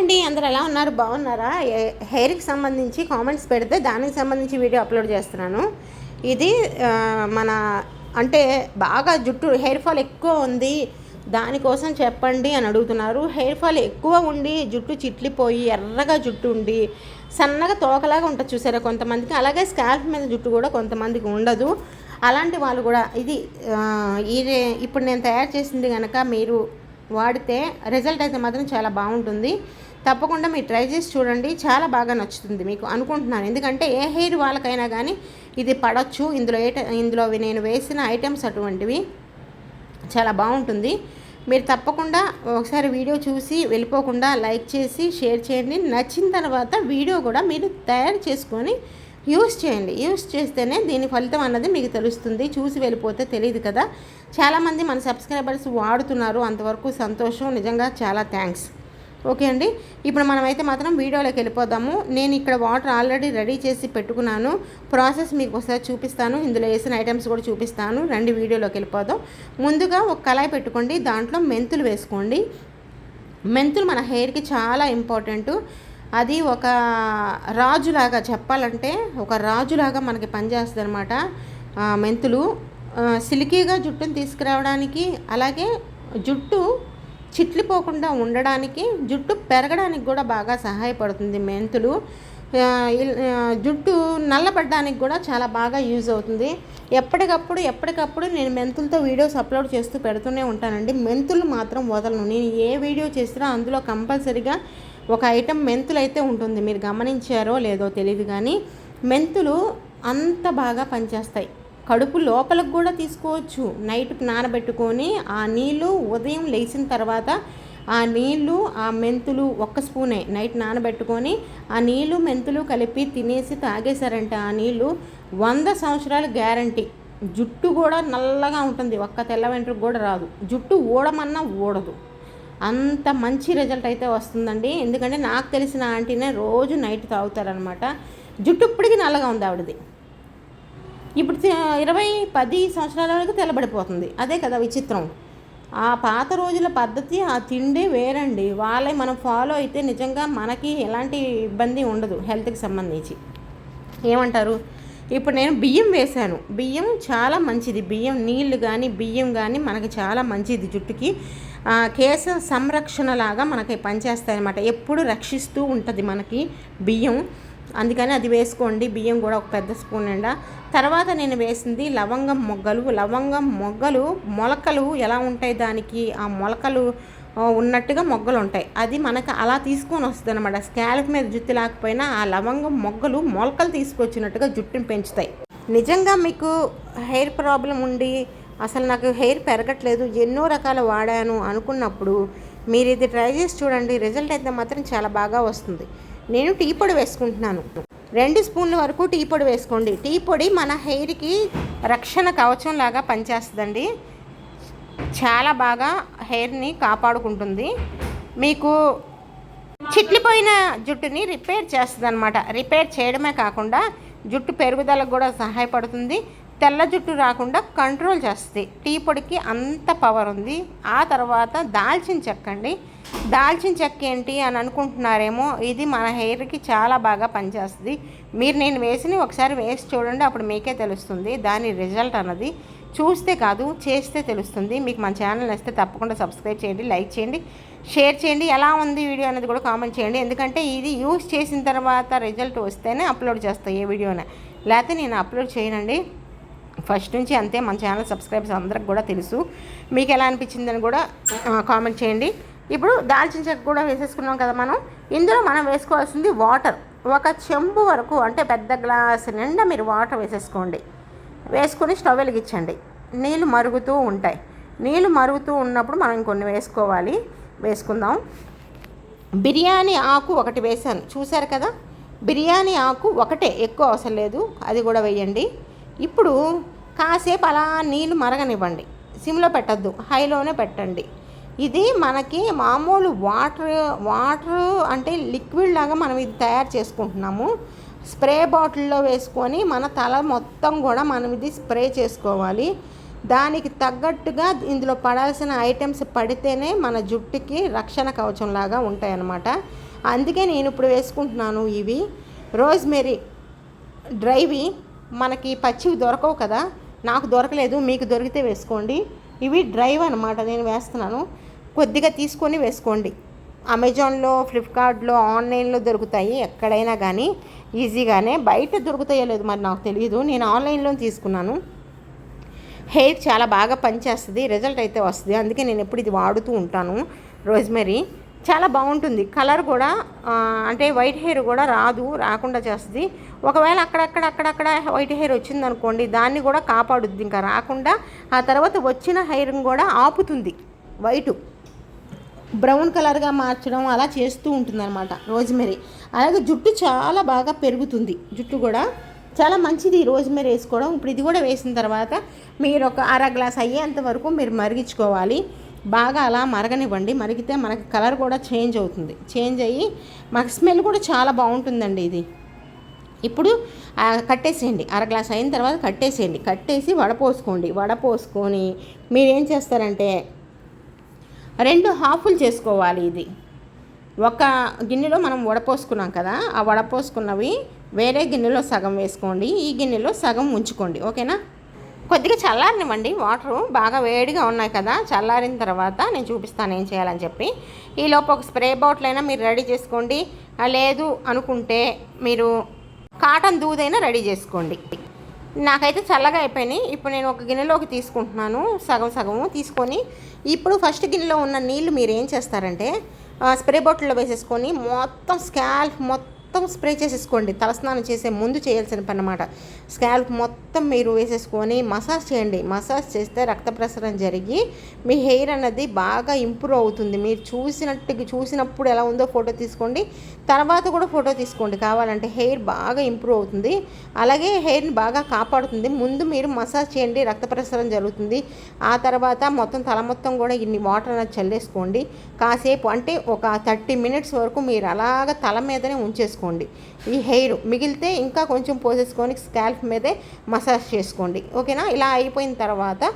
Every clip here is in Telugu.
అండి అందరు ఎలా ఉన్నారు? బాగున్నారా? హెయిర్కి సంబంధించి కామెంట్స్ పెడితే దానికి సంబంధించి వీడియో అప్లోడ్ చేస్తున్నాను. ఇది మన అంటే బాగా జుట్టు హెయిర్ ఫాల్ ఎక్కువ ఉంది దానికోసం చెప్పండి అని అడుగుతున్నారు. హెయిర్ ఫాల్ ఎక్కువ ఉండి జుట్టు చిట్లిపోయి ఎర్రగా జుట్టు ఉండి సన్నగా తోకలాగా ఉంటుంది చూసారా కొంతమందికి? అలాగే స్కాల్ప్ మీద జుట్టు కూడా కొంతమందికి ఉండదు. అలాంటి వాళ్ళు కూడా ఇది ఇది ఇప్పుడు నేను తయారు చేసింది కనుక మీరు వాడితే రిజల్ట్ అయితే మాత్రం చాలా బాగుంటుంది. తప్పకుండా మీరు ట్రై చేసి చూడండి. చాలా బాగా నచ్చుతుంది మీకు అనుకుంటున్నాను. ఎందుకంటే ఏ హెయిర్ వాళ్ళకైనా కానీ ఇది పడవచ్చు ఇందులో ఏ ఇందులో నేను వేసిన ఐటమ్స్ అటువంటివి చాలా బాగుంటుంది. మీరు తప్పకుండా ఒకసారి వీడియో చూసి వెళ్ళిపోకుండా లైక్ చేసి షేర్ చేయండి. నచ్చిన తర్వాత వీడియో కూడా మీరు తయారు చేసుకొని యూస్ చేయండి. యూస్ చేస్తేనే దీని ఫలితం అన్నది మీకు తెలుస్తుంది. చూసి వెళ్ళిపోతే తెలియదు కదా. చాలామంది మన సబ్స్క్రైబర్స్ వాడుతున్నారు. అంతవరకు సంతోషం. నిజంగా చాలా థ్యాంక్స్. ఓకే అండి. ఇప్పుడు మనమైతే మాత్రం వీడియోలోకి వెళ్ళిపోదాము. నేను ఇక్కడ వాటర్ ఆల్రెడీ రెడీ చేసి పెట్టుకున్నాను. ప్రాసెస్ మీకు ఒకసారి చూపిస్తాను. ఇందులో వేసిన ఐటమ్స్ కూడా చూపిస్తాను. రండి వీడియోలోకి వెళ్ళిపోదాం. ముందుగా ఒక కళాయి పెట్టుకోండి. దాంట్లో మెంతులు వేసుకోండి. మెంతులు మన హెయిర్కి చాలా ఇంపార్టెంట్. అది ఒక రాజులాగా చెప్పాలంటే ఒక రాజులాగా మనకి పనిచేస్తుంది అనమాట మెంతులు. సిలికీగా సిల్కీగా జుట్టును తీసుకురావడానికి అలాగే జుట్టు చిట్లిపోకుండా ఉండడానికి జుట్టు పెరగడానికి కూడా బాగా సహాయపడుతుంది మెంతులు. జుట్టు నల్లబడడానికి కూడా చాలా బాగా యూజ్ అవుతుంది. ఎప్పటికప్పుడు ఎప్పటికప్పుడు నేను మెంతులతో వీడియోస్ అప్లోడ్ చేస్తూ పెడుతూనే ఉంటానండి. మెంతులు మాత్రం వదలను. నేను ఏ వీడియో చేసినా అందులో కంపల్సరీగా ఒక ఐటెం మెంతులు అయితే ఉంటుంది. మీరు గమనించారో లేదో తెలియదు కానీ మెంతులు అంత బాగా పనిచేస్తాయి. కడుపు లోపలకు కూడా తీసుకోవచ్చు. నైట్ నానబెట్టుకొని ఆ నీళ్ళు ఉదయం లేచిన తర్వాత ఆ నీళ్ళు ఆ మెంతులు ఒక్క స్పూనే నైట్ నానబెట్టుకొని ఆ నీళ్ళు మెంతులు కలిపి తినేసి తాగేశారంటే ఆ నీళ్ళు వంద సంవత్సరాలు గ్యారంటీ. జుట్టు కూడా నల్లగా ఉంటుంది. ఒక్క తెల్ల వెంట్రుకు కూడా రాదు. జుట్టు ఊడమన్నా ఊడదు. అంత మంచి రిజల్ట్ అయితే వస్తుందండి. ఎందుకంటే నాకు తెలిసిన ఆంటీనే రోజు నైట్ తాగుతారనమాట జుట్టు ఇప్పటికీ నల్లగా ఉంది ఆవిడది. ఇప్పుడు ఇరవై పది సంవత్సరాల వరకు తెల్లబడిపోతుంది. అదే కదా విచిత్రం. ఆ పాత రోజుల పద్ధతి ఆ తిండి వేరండి. వాళ్ళే మనం ఫాలో అయితే నిజంగా మనకి ఎలాంటి ఇబ్బంది ఉండదు హెల్త్కి సంబంధించి. ఏమంటారు? ఇప్పుడు నేను బియ్యం వేశాను. బియ్యం చాలా మంచిది. బియ్యం నీళ్ళు కానీ బియ్యం కానీ మనకి చాలా మంచిది జుట్టుకి. కేశ సంరక్షణ లాగా మనకి పనిచేస్తాయి అనమాట ఎప్పుడు రక్షిస్తూ ఉంటుంది మనకి బియ్యం. అందుకని అది వేసుకోండి. బియ్యం కూడా ఒక పెద్ద స్పూన్ నిండా. తర్వాత నేను వేసింది లవంగం మొగ్గలు. లవంగం మొగ్గలు మొలకలు ఎలా ఉంటాయి దానికి? ఆ మొలకలు ఉన్నట్టుగా మొగ్గలు ఉంటాయి. అది మనకు అలా తీసుకొని వస్తుంది అనమాట స్కాల్ప్ మీద జుట్టు లేకపోయినా ఆ లవంగం మొగ్గలు మొలకలు తీసుకొచ్చినట్టుగా జుట్టుని పెంచుతాయి. నిజంగా మీకు హెయిర్ ప్రాబ్లం ఉండి అసలు నాకు హెయిర్ పెరగట్లేదు ఎన్నో రకాల వాడాను అనుకున్నప్పుడు మీరు ఇది ట్రై చేసి చూడండి. రిజల్ట్ అయితే మాత్రం చాలా బాగా వస్తుంది. నేను టీ పొడి వేసుకుంటున్నాను. రెండు స్పూన్ల వరకు టీ పొడి వేసుకోండి. టీ పొడి మన హెయిర్కి రక్షణ కవచం లాగా పనిచేస్తుందండి. చాలా బాగా హెయిర్ని కాపాడుకుంటుంది. మీకు చిట్లిపోయిన జుట్టుని రిపేర్ చేస్తుంది అనమాట రిపేర్ చేయడమే కాకుండా జుట్టు పెరుగుదలకు కూడా సహాయపడుతుంది. తెల్ల జుట్టు రాకుండా కంట్రోల్ చేస్తుంది. టీ పొడికి అంత పవర్ ఉంది. ఆ తర్వాత దాల్చిన చెక్క అండి. దాల్చిన చెక్క ఏంటి అని అనుకుంటున్నారేమో ఇది మన హెయిర్కి చాలా బాగా పనిచేస్తుంది. మీరు నేను వేసిన ఒకసారి వేసి చూడండి అప్పుడు మీకే తెలుస్తుంది. దాని రిజల్ట్ అన్నది చూస్తే కాదు చేస్తే తెలుస్తుంది. మీకు మన ఛానల్ వస్తే తప్పకుండా సబ్స్క్రైబ్ చేయండి లైక్ చేయండి షేర్ చేయండి. ఎలా ఉంది వీడియో అనేది కూడా కామెంట్ చేయండి. ఎందుకంటే ఇది యూస్ చేసిన తర్వాత రిజల్ట్ వస్తేనే అప్లోడ్ చేస్తాను ఏ వీడియోనే. లేకపోతే నేను అప్లోడ్ చేయనండి. ఫస్ట్ నుంచి అంతే మన ఛానల్ సబ్స్క్రైబర్స్ అందరికి కూడా తెలుసు. మీకు ఎలా అనిపించిందని కూడా కామెంట్ చేయండి. ఇప్పుడు దాల్చిన చెక్క కూడా వేసేసుకున్నాం కదా మనం. ఇందులో మనం వేసుకోవాల్సింది వాటర్. ఒక చెంబు వరకు అంటే పెద్ద గ్లాస్ నిండా మీరు వాటర్ వేసేసుకోండి. వేసుకొని స్టవ్ వెలిగించండి. నీళ్ళు మరుగుతూ ఉంటాయి. నీళ్ళు మరుగుతూ ఉన్నప్పుడు మనం కొన్ని వేసుకోవాలి. వేసుకుందాం. బిర్యానీ ఆకు ఒకటి వేసాను చూశారు కదా? బిర్యానీ ఆకు ఒకటే. ఎక్కువ అవసరం లేదు. అది కూడా వేయండి. ఇప్పుడు కాసేపు అలా నీళ్ళు మరగనివ్వండి. సిమ్లో పెట్టద్దు. హైలోనే పెట్టండి. ఇది మనకి మామూలు వాటర్ వాటర్ అంటే లిక్విడ్ లాగా మనం ఇది తయారు చేసుకుంటున్నాము. స్ప్రే బాటిల్లో వేసుకొని మన తల మొత్తం కూడా మనం ఇది స్ప్రే చేసుకోవాలి. దానికి తగ్గట్టుగా ఇందులో పడాల్సిన ఐటమ్స్ పడితేనే మన జుట్టుకి రక్షణ కవచం లాగా ఉంటాయన్నమాట. అందుకే నేను ఇప్పుడు వేసుకుంటున్నాను ఇవి. రోజ్మెరీ డ్రైవి మనకి పచ్చివి దొరకవు కదా. నాకు దొరకలేదు మీకు దొరికితే వేసుకోండి. ఇవి డ్రైవ్ అనమాట నేను వేస్తున్నాను. కొద్దిగా తీసుకొని వేసుకోండి. అమెజాన్లో ఫ్లిప్కార్ట్లో ఆన్లైన్లో దొరుకుతాయి. ఎక్కడైనా కానీ ఈజీగానే. బయట దొరుకుతాయో లేదు మరి నాకు తెలియదు నేను ఆన్లైన్లో తీసుకున్నాను. హెయిర్ చాలా బాగా పనిచేస్తుంది. రిజల్ట్ అయితే వస్తుంది. అందుకే నేను ఎప్పుడు ఇది వాడుతూ ఉంటాను. రోజ్మెరీ చాలా బాగుంటుంది. కలర్ కూడా అంటే వైట్ హెయిర్ కూడా రాదు రాకుండా చేస్తుంది. ఒకవేళ అక్కడక్కడ అక్కడక్కడ వైట్ హెయిర్ వచ్చింది అనుకోండి దాన్ని కూడా కాపాడుద్ది. ఇంకా రాకుండా ఆ తర్వాత వచ్చిన హెయిర్ని కూడా ఆపుతుంది. వైటు. బ్రౌన్ కలర్గా మార్చడం అలా చేస్తూ ఉంటుంది అనమాట రోజ్మెరీ అలాగే జుట్టు చాలా బాగా పెరుగుతుంది. జుట్టు కూడా చాలా మంచిది ఈ రోజ్మెరీ వేసుకోవడం. ఇప్పుడు ఇది కూడా వేసిన తర్వాత మీరు ఒక అర గ్లాస్ అయ్యేంత వరకు మీరు మరిగించుకోవాలి. బాగా అలా మరగనివ్వండి. మరిగితే మనకి కలర్ కూడా చేంజ్ అవుతుంది. చేంజ్ అయ్యి మాకు స్మెల్ కూడా చాలా బాగుంటుందండి ఇది. ఇప్పుడు కట్టేసేయండి. అర గ్లాస్ అయిన తర్వాత కట్టేసేయండి. కట్టేసి వడపోసుకోండి. వడపోసుకొని మీరు ఏం చేస్తారంటే రెండు హాఫులు చేసుకోవాలి ఇది. ఒక గిన్నెలో మనం వడపోసుకున్నాం కదా ఆ వడపోసుకున్నవి వేరే గిన్నెలో సగం వేసుకోండి ఈ గిన్నెలో సగం ఉంచుకోండి. ఓకేనా? కొద్దిగా చల్లారనివ్వండి. వాటరు బాగా వేడిగా ఉన్నాయి కదా చల్లారిన తర్వాత నేను చూపిస్తాను ఏం చేయాలని చెప్పి. ఈలోపు ఒక స్ప్రే బాటిల్ అయినా మీరు రెడీ చేసుకోండి. లేదు అనుకుంటే మీరు కాటన్ దూదైనా రెడీ చేసుకోండి. నాకైతే చల్లగా అయిపోయినాయి. ఇప్పుడు నేను ఒక గిన్నెలోకి తీసుకుంటున్నాను సగం సగము తీసుకొని. ఇప్పుడు ఫస్ట్ గిన్నెలో ఉన్న నీళ్ళు మీరు ఏం చేస్తారంటే స్ప్రే బాటిల్లో వేసేసుకొని మొత్తం స్కాల్ప్ మొత్తం స్ప్రే చేసేసుకోండి. తలస్నానం చేసే ముందు చేయాల్సిన పని అనమాట స్కాల్ప్ మొత్తం మొత్తం మీరు వేసేసుకొని మసాజ్ చేయండి. మసాజ్ చేస్తే రక్త ప్రసరణ జరిగి మీ హెయిర్ అన్నది బాగా ఇంప్రూవ్ అవుతుంది. మీరు చూసినట్టుగా చూసినప్పుడు ఎలా ఉందో ఫోటో తీసుకోండి. తర్వాత కూడా ఫోటో తీసుకోండి. కావాలంటే హెయిర్ బాగా ఇంప్రూవ్ అవుతుంది. అలాగే హెయిర్ని బాగా కాపాడుతుంది. ముందు మీరు మసాజ్ చేయండి. రక్త ప్రసరణ జరుగుతుంది. ఆ తర్వాత మొత్తం తల మొత్తం కూడా ఇన్ని వాటర్ అనేది చల్లేసుకోండి. కాసేపు అంటే ఒక థర్టీ మినిట్స్ వరకు మీరు అలాగ తల మీదనే ఉంచేసుకోండి. ఈ హెయిర్ మిగిలితే ఇంకా కొంచెం పోసేసుకొని స్కాల్ప్ మీదే మసాజ్ చేసుకోండి. ఓకేనా? ఇలా అయిపోయిన తర్వాత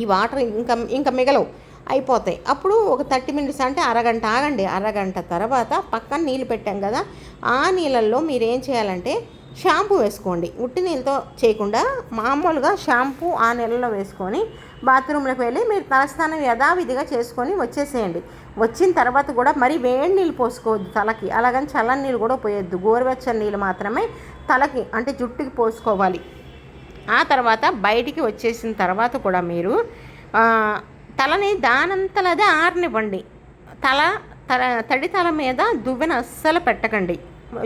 ఈ వాటర్ ఇంకా ఇంకా మిగలవు అయిపోతాయి. అప్పుడు ఒక థర్టీ మినిట్స్ అంటే అరగంట ఆగండి. అరగంట తర్వాత పక్కన నీళ్ళు పెట్టాం కదా ఆ నీళ్ళల్లో మీరు ఏం చేయాలంటే షాంపూ వేసుకోండి. ఉట్టి నీళ్ళతో చేయకుండా మామూలుగా షాంపూ ఆ నీళ్ళలో వేసుకొని బాత్రూంలోకి వెళ్ళి మీరు తలస్నానం యథావిధిగా చేసుకొని వచ్చేసేయండి. వచ్చిన తర్వాత కూడా మరి వేడి నీళ్ళు పోసుకోవద్దు తలకి. అలాగని చల్లని నీళ్ళు కూడా పోయొద్దు. గోరువెచ్చని నీళ్ళు మాత్రమే తలకి అంటే జుట్టుకి పోసుకోవాలి. ఆ తర్వాత బయటికి వచ్చేసిన తర్వాత కూడా మీరు తలని దానంతలదే ఆరనివ్వండి. తల తల తడి తల మీద దువ్వెన అస్సలు పెట్టకండి.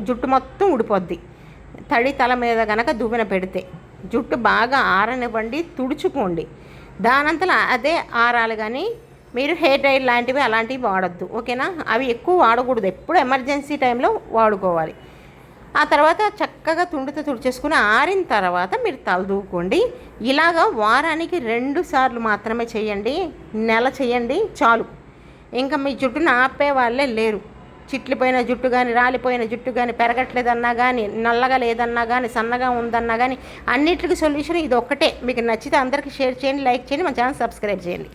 జుట్టు మొత్తం ఉడిపోద్ది తడి తల మీద గనక దువ్వెన పెడితే జుట్టు బాగా ఆరనివ్వండి తుడుచుకోండి. దానంతలా అదే ఆరాలి కానీ మీరు హెయిర్ డ్రైర్ లాంటివి అలాంటివి వాడద్దు ఓకేనా? అవి ఎక్కువ వాడకూడదు ఎప్పుడు ఎమర్జెన్సీ టైంలో వాడుకోవాలి. ఆ తర్వాత చక్కగా తుండితో తుడిచేసుకుని ఆరిన తర్వాత మీరు తలదూకోండి ఇలాగా వారానికి రెండు సార్లు మాత్రమే చేయండి నెల చేయండి చాలు. ఇంకా మీ జుట్టును ఆపే వాళ్ళే లేరు. చిట్లిపోయిన జుట్టు కానీ రాలిపోయిన జుట్టు కానీ పెరగట్లేదన్నా కానీ నల్లగా లేదన్నా కానీ సన్నగా ఉందన్నా కానీ అన్నిటికీ సొల్యూషన్ ఇది ఒక్కటే మీకు నచ్చితే అందరికీ షేర్ చేయండి లైక్ చేయండి మన ఛానల్ సబ్స్క్రైబ్ చేయండి.